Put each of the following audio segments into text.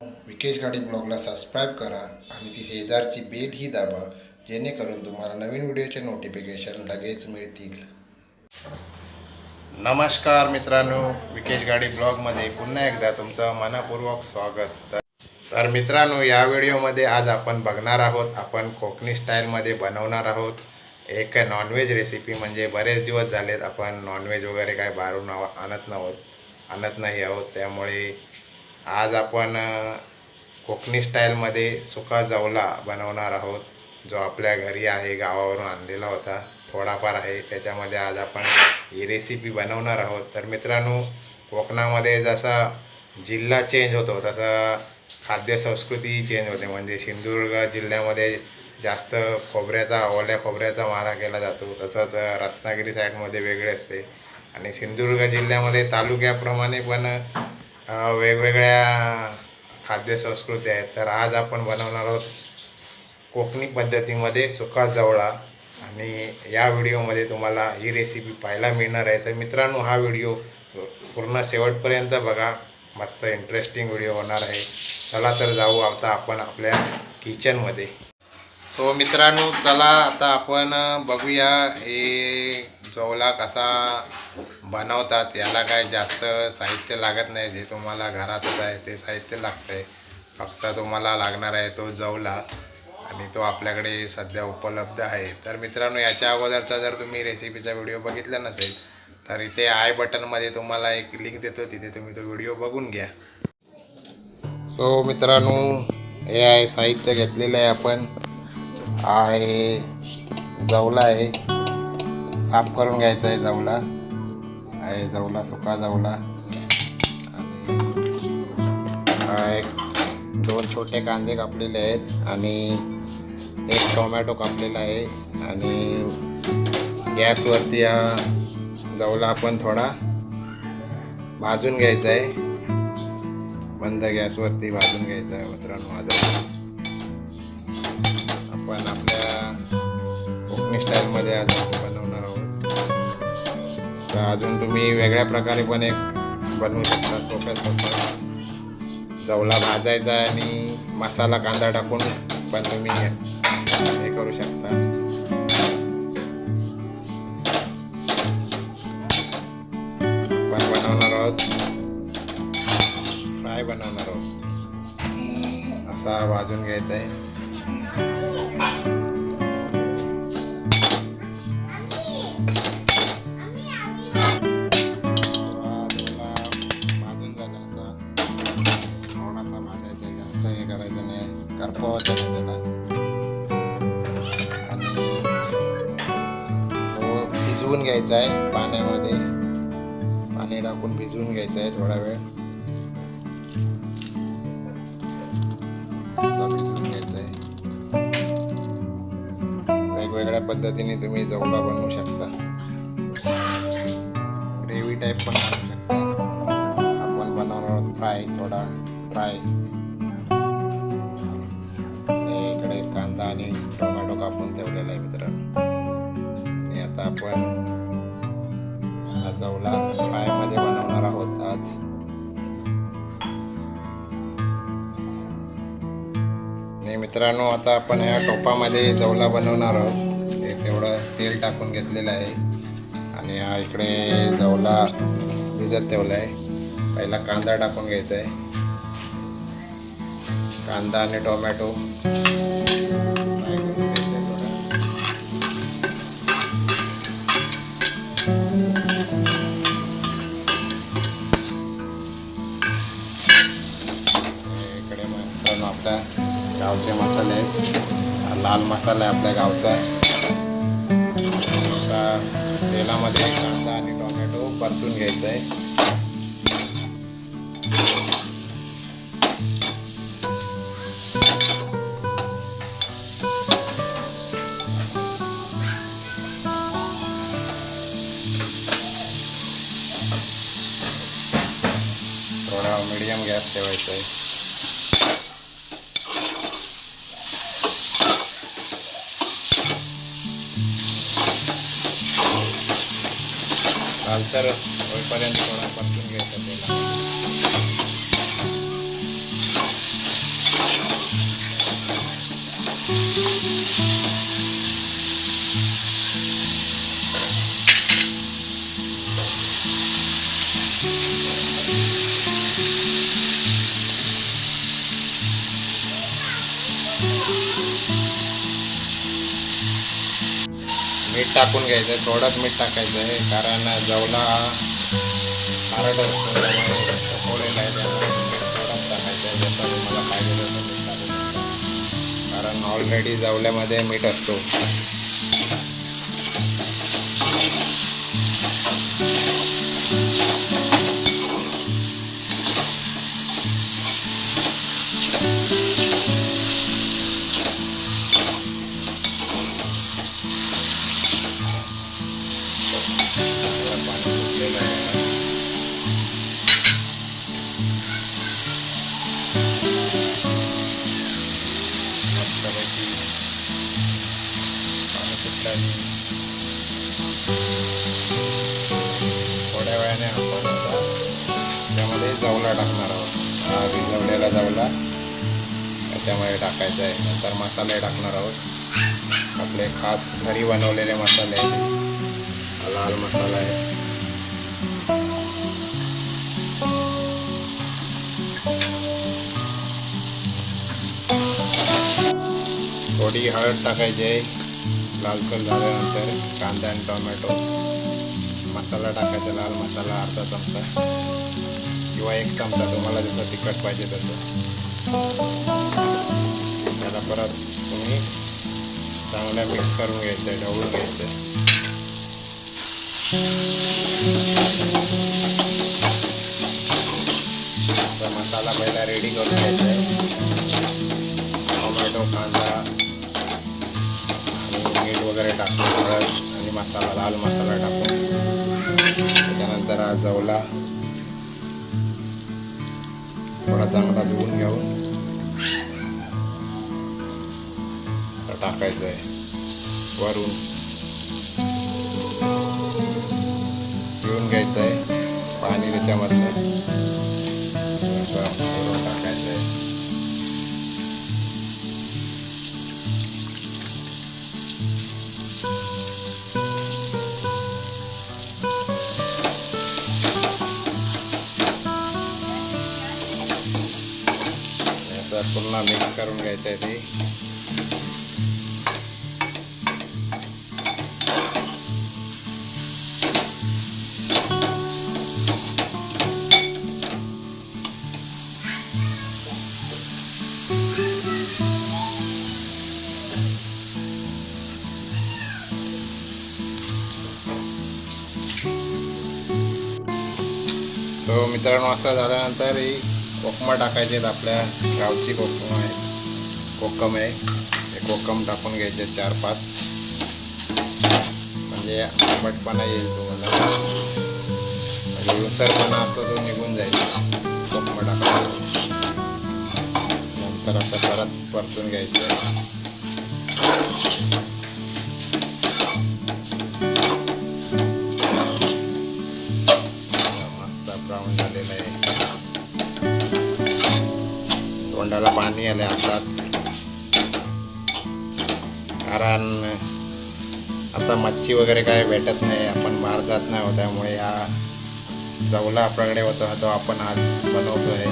विकेश गाडी ब्लॉगला सबस्क्राईब करा आणि ती शेजारची बेल ही दाबा जेणेकरून तुम्हाला नवीन व्हिडिओचे नोटिफिकेशन लगेच मिळतील. नमस्कार मित्रांनो विकेश गाडी ब्लॉगमध्ये पुन्हा एकदा तुमचं मनपूर्वक स्वागत. तर मित्रांनो या व्हिडिओमध्ये आज आपण बघणार आहोत आपण कोकणी स्टाईलमध्ये बनवणार आहोत. एक नॉनव्हेज रेसिपी म्हणजे बरेच दिवस झालेत आपण नॉनव्हेज वगैरे काय बाहेरून आणत नव्हत आणत नाही आहोत. त्यामुळे आज आपण कोकणी स्टाईलमध्ये सुका जवला बनवणार आहोत. जो आपल्या घरी आहे गावावरून आणलेला होता. थोडाफार आहे. त्याच्यामध्ये आज आपण ही रेसिपी बनवणार आहोत. तर मित्रांनो कोकणामध्ये जसा जिल्हा चेंज होतो तसा खाद्य संस्कृती चेंज होते. म्हणजे सिंधुदुर्ग जिल्ह्यामध्ये जास्त खोबऱ्याचा ओल्या खोबऱ्याचा मारा केला जातो. तसंच रत्नागिरी साईडमध्ये वेगळे असते. आणि सिंधुदुर्ग जिल्ह्यामध्ये तालुक्याप्रमाणे पण वेगवेगळ्या खाद्य संस्कृती आहेत. तर आज आपण बनवणार आहोत कोकणी पद्धतीमध्ये सुका जवळा आणि या व्हिडिओमध्ये तुम्हाला ही रेसिपी पाहायला मिळणार आहे. तर मित्रांनो हा व्हिडिओ पूर्ण शेवटपर्यंत बघा. मस्त इंटरेस्टिंग व्हिडिओ होणार आहे. चला तर जाऊ आता आपण आपल्या किचनमध्ये सो मित्रांनो चला आता आपण बघूया हे जवला कसा बनवतात याला काय जास्त साहित्य लागत नाही जे तुम्हाला घरातच आहे ते साहित्य लागतं आहे फक्त तुम्हाला लागणार आहे तो जवला आणि तो आपल्याकडे सध्या उपलब्ध आहे. तर मित्रांनो याच्या अगोदरचा जर तुम्ही रेसिपीचा व्हिडिओ बघितला नसेल तर इथे आय बटनमध्ये तुम्हाला एक लिंक देतो तिथे तुम्ही तो व्हिडिओ बघून घ्या. सो मित्रांनो हे आहे साहित्य घेतलेलं आहे आपण. आहे जवला आहे. साफ करून घ्यायचा आहे जाऊला. आहे जाऊला सुका जाऊला. आणि एक दोन छोटे कांदे कापलेले आहेत आणि एक टोमॅटो कापलेला आहे. आणि गॅसवरती हा जाऊला आपण थोडा भाजून घ्यायचा आहे. बंद गॅसवरती भाजून घ्यायचं आहे मित्रांनो माझा आपण आपल्या कोकणी स्टाईलमध्ये आज आपण तर अजून तुम्ही वेगळ्या प्रकारे पण एक बनवू शकता सोप्या सोप्या. जवला भाजायचा आहे आणि मसाला कांदा टाकून पण तुम्ही हे करू शकता. पण बनवणार आहोत. फ्राय बनवणार आहोत. असा भाजून घ्यायचा आहे. घ्यायचा आहे पाण्यामध्ये. पाणी टाकून भिजवून घ्यायचं आहे थोडा वेळ. भिजवून घ्यायचा आहे वेगवेगळ्या पद्धतीने तुम्ही जवळा बनवू शकता. ग्रेव्ही टाईप पण बनवू शकता. आपण बनवणार आहोत फ्राय थोडा फ्राय. इकडे कांदा आणि टोमॅटो कापून ठेवलेला आहे मित्रांनो आता आपण या टोपामध्ये जवला बनवणार आहोत. हे तेवढं तेल टाकून घेतलेलं आहे. आणि हा इकडे जवला भिजत ठेवला आहे पहिला कांदा टाकून घ्यायचा आहे कांदा आणि टोमॅटो. गावचे मसाले आहेत. लाल मसाला आहे आपल्या गावचा. आता तेलामध्ये कांदा आणि टोमॅटो परतून घ्यायचा आहे. थोडा मीडियम गॅस ठेवायचा आहे. तर होईपर्यंत थोडा परतून घ्यायचा मीठ टाकून घ्यायचं आहे थोडंच मीठ टाकायचं आहे कारण ऑलरेडी जावल्यामध्ये मीठ असतो. थोड्या वेळाने आपण आता त्यामध्ये जवला टाकणार आहोत. हा भिजवलेला जवला त्याच्यामध्ये टाकायचा आहे. नंतर मसाले टाकणार आहोत. आपले खास घरी बनवलेले मसाले लाल मसाला आहे. थोडी हळद टाकायची आहे. कालकल झाल्यानंतर कांदा आणि टोमॅटो. मसाला टाकायचा लाल मसाला अर्धा चमचा. किंवा एक चमचा तुम्हाला जसं तिखट पाहिजे तसं. त्याला परत तुम्ही चांगल्या मिक्स करून घ्यायचं आहे ढवळून घ्यायचं. आहे मसाला लाल मसाला टाकून त्याच्यानंतर हा जवला थोडा चांगला धुवून घेऊन टाकायचं आहे वरून पिऊन घ्यायचं आहे पाणी त्याच्यामधलं टाकायचं आहे करून घ्यायचं आहे ते. तो मित्रांनो असं झाल्यानंतर ही कोकमा टाकायचे आहेत आपल्या गावची कोकमा आहे कोकम आहे. ते कोकम टाकून घ्यायचे चार पाच. म्हणजे आंबटपणा येईल तुम्हाला. म्हणजे उसरपणा असतो तो निघून जाईल. कोकम टाकायचं नंतर असं परत परतून घ्यायचं. मस्त ब्राऊन झालेलं आहे. तोंडाला पाणी आले आताच. कारण आता मच्छी वगैरे काय भेटत नाही आपण बाहेर जात नाही हो त्यामुळे हा जवला आपल्याकडे होता तो आपण आज आहे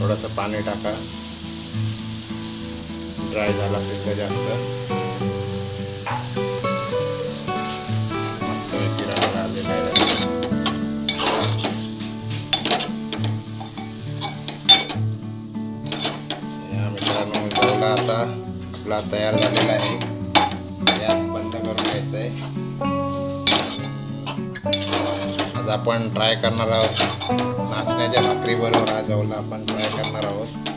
थोडंसं पाणी टाका. ड्राय झाला असेल तर जास्त. मस्त किराणा आलेला आहे मित्रांनो आता आपला तयार झालेला आहे. गॅस बंद करून घ्यायचा आहे आज आपण ट्राय करणार आहोत. नाचण्याच्या भाकरीबरोबर आज जेवला आपण ट्राय करणार आहोत.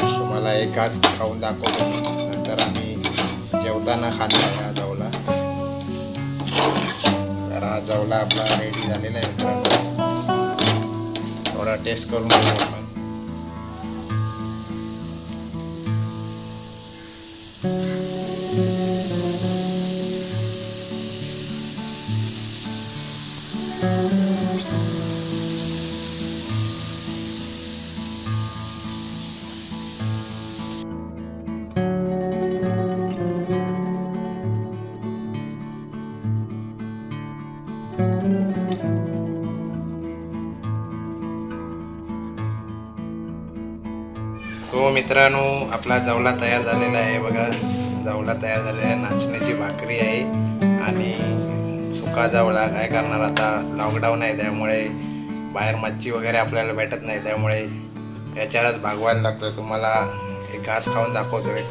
तुम्हाला एक घास खाऊन दाखवतो. नंतर आम्ही जेवताना खाणार आहे आज जेवला तर हा जेवला आपला रेडी झालेला आहे थोडा टेस्ट करून घेऊ आपण. मित्रांनो आपला जावला तयार झालेला आहे बघा. जावला तयार झालेला आहे नाचण्याची भाकरी आहे आणि सुका जावला काय करणार आता? लॉकडाऊन आहे त्यामुळे बाहेर मच्छी वगैरे आपल्याला भेटत नाही त्यामुळे याच्यावरच भागवायला लागतोय. तुम्हाला एक घास खाऊन दाखवतोय.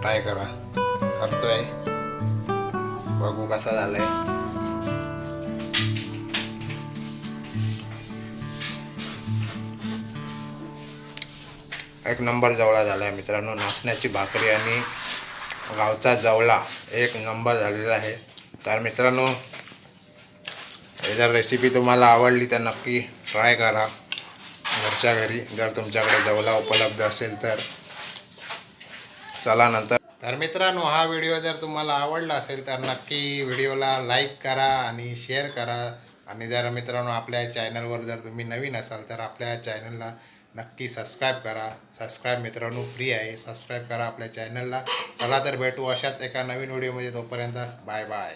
ट्राय करा. करतोय. बघू कसा झालाय. एक नंबर जवळा झाला आहे मित्रांनो. नाचण्याची भाकरी आणि गावचा जवळा एक नंबर झालेला आहे. तर मित्रांनो हे जर रेसिपी तुम्हाला आवडली तर नक्की ट्राय करा. घरच्या घरी जर तुमच्याकडे जवला उपलब्ध असेल तर. चला नंतर. तर मित्रांनो हा व्हिडिओ जर तुम्हाला आवडला असेल तर नक्की व्हिडिओला लाईक करा आणि शेअर करा. आणि जर मित्रांनो आपल्या चॅनलवर जर तुम्ही नवीन असाल तर आपल्या चॅनलला नक्की सबस्क्राईब करा. सबस्क्राईब मित्रांनो फ्री आहे. सबस्क्राईब करा आपल्या चॅनलला चला तर भेटू अशाच एका नवीन व्हिडिओमध्ये तोपर्यंत बाय बाय